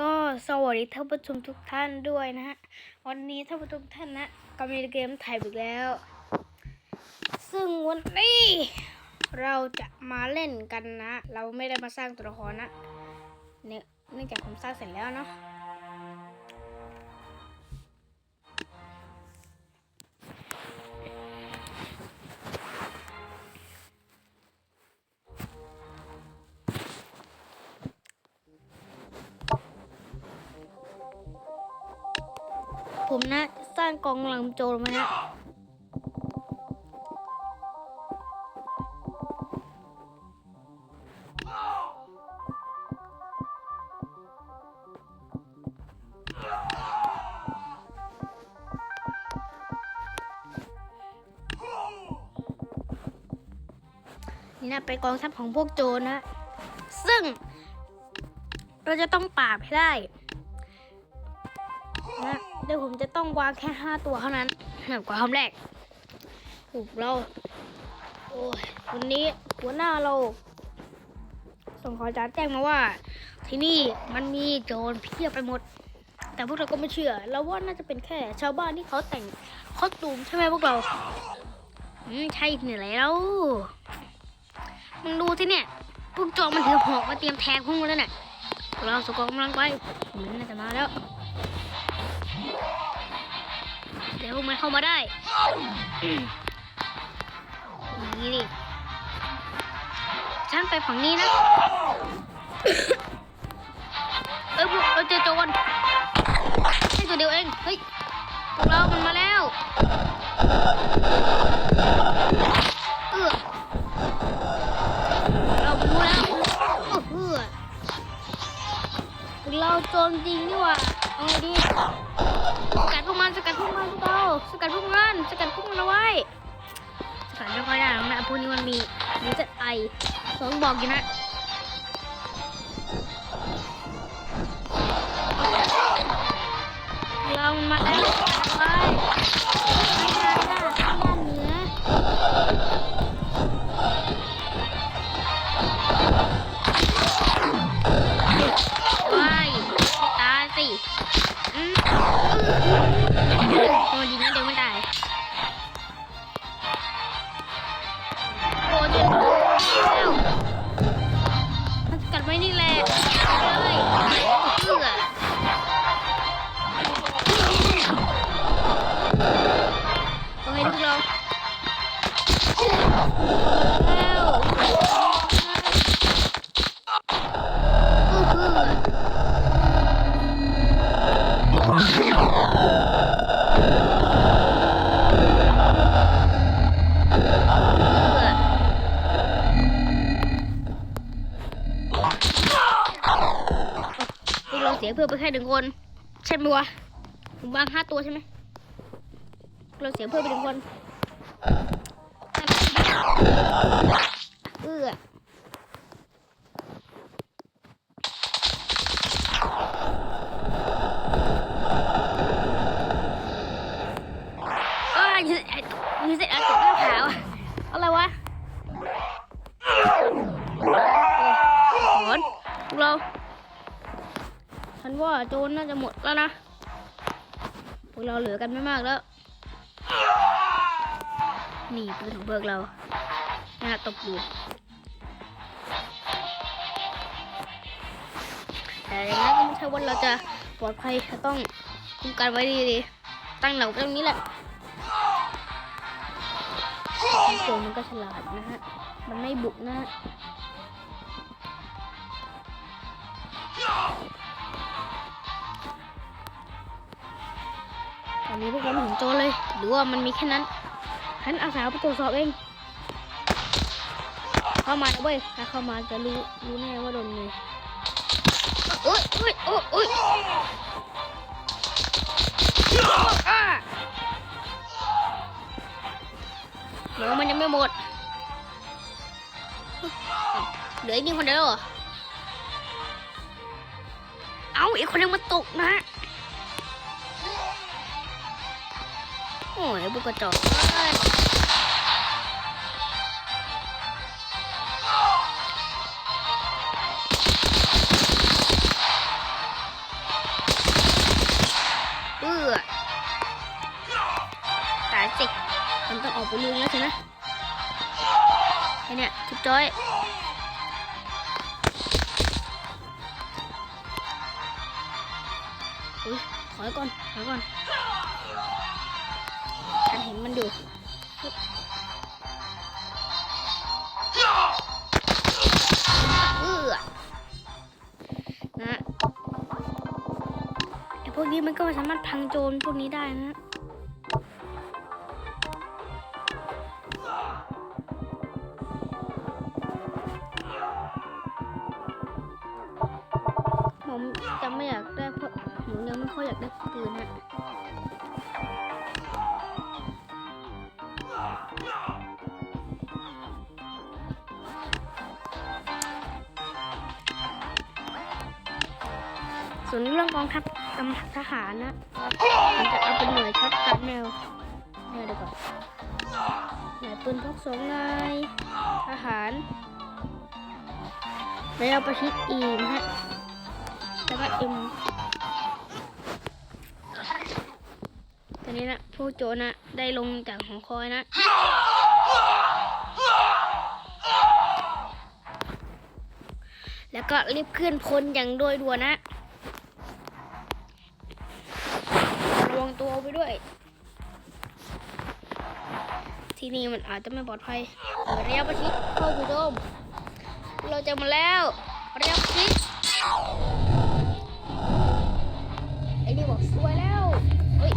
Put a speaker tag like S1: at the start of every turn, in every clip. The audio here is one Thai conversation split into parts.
S1: ก็สวัสดีท่านผู้ชมทุกท่านด้วยนะฮะ วันนี้ท่านผู้ชมท่านนะก็มีเกมถ่ายอีกแล้ว ซึ่งวันนี้เราจะมาเล่นกันนะ เราไม่ได้มาสร้างตัวละครนะ เนื่องจากผมสร้างเสร็จแล้วเนาะ ผมนะ สร้างกองกำลังโจรมานะนี่นะเป็นกองทัพของพวกโจรนะ ซึ่งเราจะต้องปราบให้ได้ เดี๋ยวผมจะต้องวางแค่ห้าตัวเท่านั้นแบบกว่าคำแรกถูกเราโอ้ยวันนี้หัวหน้าเรา ส่งขอจารแจ้งมาว่า ที่นี่มันมีโจรเพียบไปหมด แต่พวกเราก็ไม่เชื่อเราว่าน่าจะเป็นแค่ ชาวบ้านที่เขาแต่งคอสตูมใช่ไหมพวกเราอืมใช่เหนื่อยแล้วมึงดูที่เนี่ยพวกโจรมันถือหอกมาเตรียมแทงพวกมันแล้วเนี่ยพวกเราสกองกำลังไปมันน่าจะมาแล้ว ดี๋ยวมันเข้ามาได้นี่ดิฉันไปฝั่งนี้นะ เอ้ยพวกเราเจอโจรแค่ตัวเดียวเอง เฮ้ยพวกเรา มันมาแล้ว กันกัดพวกมันเอาไว้สถานไม่ค่อยได้หรอกนะพวกนี้มันมีมีเจ็ดไอสองบอกอยู่นะ มั สียเพื่อนไปแค่หนึ่งคนใช่ไหมวะผมวางห้าตัวใช่ไหมเราเสียเพื่อนไปหนึ่งคนเออเอ้ยยูเยูเสร็จแล้วตกหน้าขาวอะไรวะถอนเรา ฉันว่าโจรน่าจะหมดแล้วนะพวกเราเหลือกันไม่มากแล้วนี่ปืนของเพวกเราน่าตบอยู่แต่อย่างนั้นก็ไม่ใช่ว่าเราจะปลอดภัยเราต้องคุมกันไว้ดีๆตั้งเหลักไว้ตรงนี้แหละโจรมันก็ฉลาดนะฮะ มันไม่บุกนะฮะ อนนี้พวกเราไม่เห็นโจรเลย หรือว่ามันมีแค่นั้นฉันอาสาไปตรวจสอบเอง เข้ามาเว้ยถ้าเข้ามาจะรู้รู้แน่ว่าโดนไงโอ๊ยโอ๊ยโอ๊ยโอ๊ยอ่าเดี๋ยวมันยังไม่หมด เหลืออีกนี่คนเดียวเหรอ เอาอีกคนนึงมาตกนะ โอ้ยบุกกระจอกเออตายสิมันต้องออกไปลุยแล้วใช่ไหมไอเนี่ยจุดจอยอุ้ยถอยก่อนถอยก่อน มันอยู่เออนะไอพวกนี้มันก็สามารถพังโจรพวกนี้ได้นะ ส่วนเรื่องกองทัพกำทหารนะผมจะเอาเป็นหน่วยช็อตกันแนวเนี่ยเดี๋ยวก่อนหน่วยปืนพกสองนายทหารแล้วประชิดอีมฮะแล้วก็เอ็มตอนนี้นะผู้โจรนะได้ลงจากหอคอยนะแล้วก็รีบเคลื่อนพลอย่างโดยด่วนนะ องตัวไปด้วย ที่นี่มันอาจจะไม่ปลอดภัยระยะประชิดเข้าจู่โจมเราจะมาแล้วระยะประชิดไอ้นี่บอกสวยแล้วเฮ้ย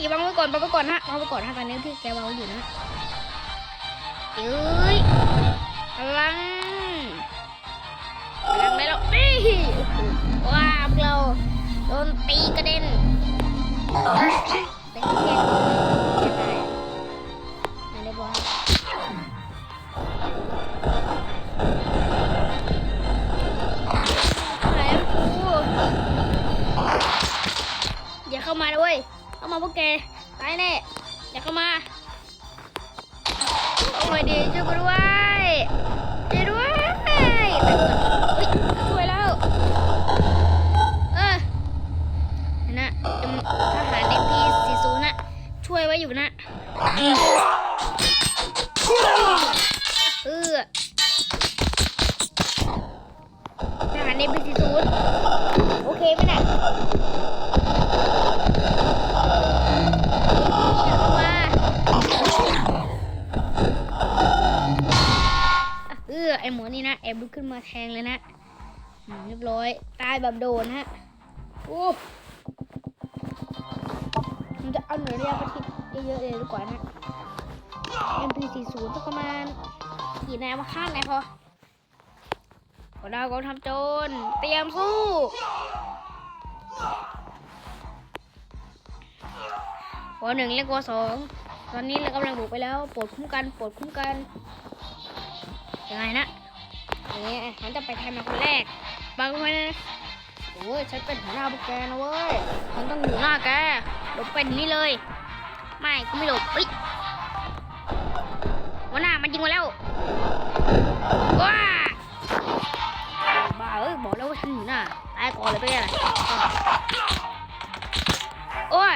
S1: อย่วางไว้ก่อนวางไว้ก่อนฮะวางไว้ก่อนฮะตอนนี้ที่แกวางไว้อยู่นะเอ้ยพลังพลังได้แล้วนี่ว้าพวกเราโดนตีกระเด็นเป็นแค่จะตายไหนได้บออะครูอย่าเข้ามาเลยเว้ย เข้ามาพวกแกตายแน่อย่าเข้ามาโอ้ยดีช่วยกูด้วยช่วยด้วยแต่ก่อนเฮ้ยช่วยแล้ว เออน่ะเอ็มทหาร MP40 น่ะช่วยไว้อยู่นะเออทหาร MP40 โอเคไหมน่ะ หมอนี่นะแอบลุกขึ้นมาแทงเลยนะเรียบร้อยตายแบบโดนฮะโอ้มันจะเอาหน่วยระยะประชิดเยอะๆเลยดีกว่านะ MP40 สักประมาณกี่นายมาข้างไหนพอขอดาวกองทำโจรเตรียมสู้วอหนึ่งเรียกวอสองตอนนี้เรากำลังบุกไปแล้วปรดคุ้มกันปรดคุ้มกันยังไงนะ เงี้ยมันจะไปแทนมาคนแรกบางคนนะโอ้ยฉันเป็นหัวหน้าพวกแกนะเว้ยฉันต้องอยู่หน้าแกหลบเป็นนี่เลย ไม่กูไม่หลบปิ๊ยหัวหน้ามันยิงมาแล้วว้าบ้าเอ้ยบอกแล้วว่าฉันอยู่หน้าตายก่อนเลยไปอะไรโอ้ย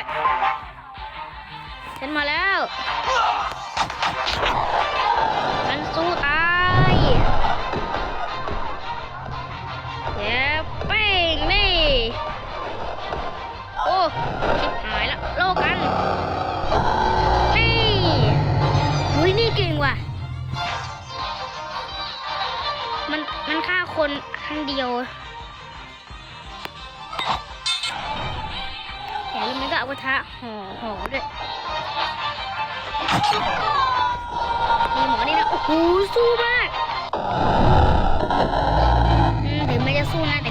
S1: ฉันมาแล้ว คนครั้งเดียวแถมมันก็เอากระทะห่อห่อด้วยมีหมอนี่นะ โอ้โหสู้มากอืมถึงแม้จะสู้นะแต่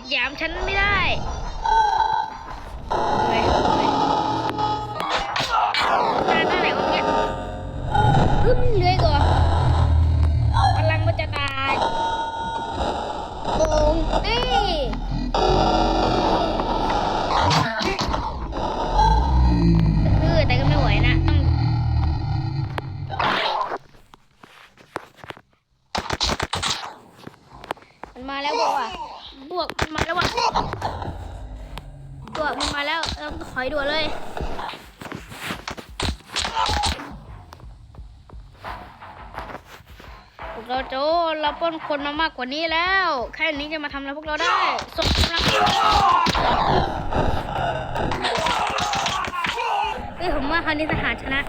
S1: ดหยามฉันไม่ได้เฮ้ยเฮ้ยตาหน้าไหนวะเนี่ยอึ้มเลยก่อนพลังมันจะตายโป่งนี่ มาแล้วเราถอยด่วนเลยพวกเราโจเราป้นคนมามากกว่านี้แล้ว แค่นี้จะมาทำอะไรพวกเราได้ส่งกำลังเฮ้ยผมว่าคราวนี้ทหารชนะ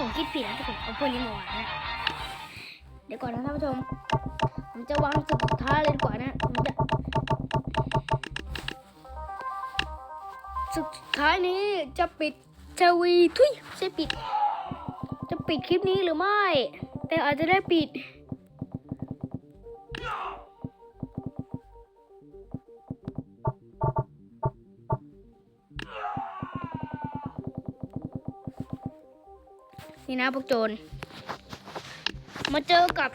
S1: ผมคิดผิดนะที่ผมเอาพวกนี้มาวางนะเดี๋ยวก่อนนะท่านผู้ชม ผมจะวางจุดสุดท้ายเลยดีกว่านะผมจะสุดท้ายนี้จะปิดทวีทุยใช่ปิด จะปิดคลิปนี้หรือไม่ แต่อาจจะได้ปิด นี่นะพวกโจร มาเจอกับ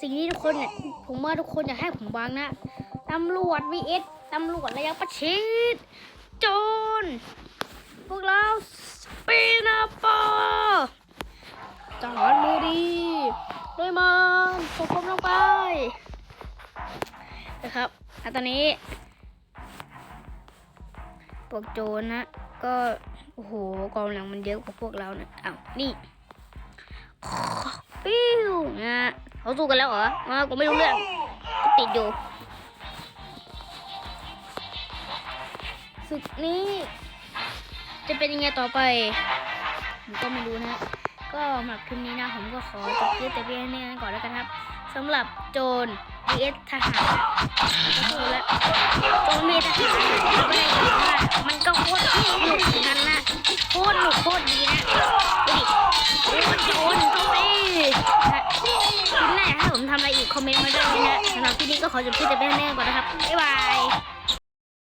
S1: สิ่งที่ทุกคนเนี่ย ผมว่าทุกคนอยากให้ผมวางนะตำรวจ vs ตำรวจระยะประชิด โจร พวกเราสปีนาปอจหารมือดีด้วยมันส่งผมลงไป นะครับอตอนนี้พวกโจรนะก็ โอ้โหกองหลังมันเยอะกว่าพวกเราเนี่ยอ้าวนี่ปิ้วนะเขาสู้กันแล้วเหรออ่ากูไม่รู้เรื่องกูติดอยู่ศึกนี้ จะเป็นยังไงต่อไปผมก็ไม่รู้นะก็สำหรับคลิปนี้นะผมก็ขอจบคลิปแต่เพียงเท่านี้ก่อนแล้วกันครับสำหรับโจร vs ทหารก็คือแล้วโจร vs ทหารก็ได้ว่ามันก็โคตรสนุกนกันนะ โคตรหนุกโคตรดีนะดูดิโอ้โจรเข้าไปนะคลิปหน้าอยากให้ผมทำอะไรอีกคอมเมนต์มาด้วยนะสำหรับที่นี้ก็ขอจบคลิปแต่เพียงเท่านี้ก่อนนะครับ บ๊ายบาย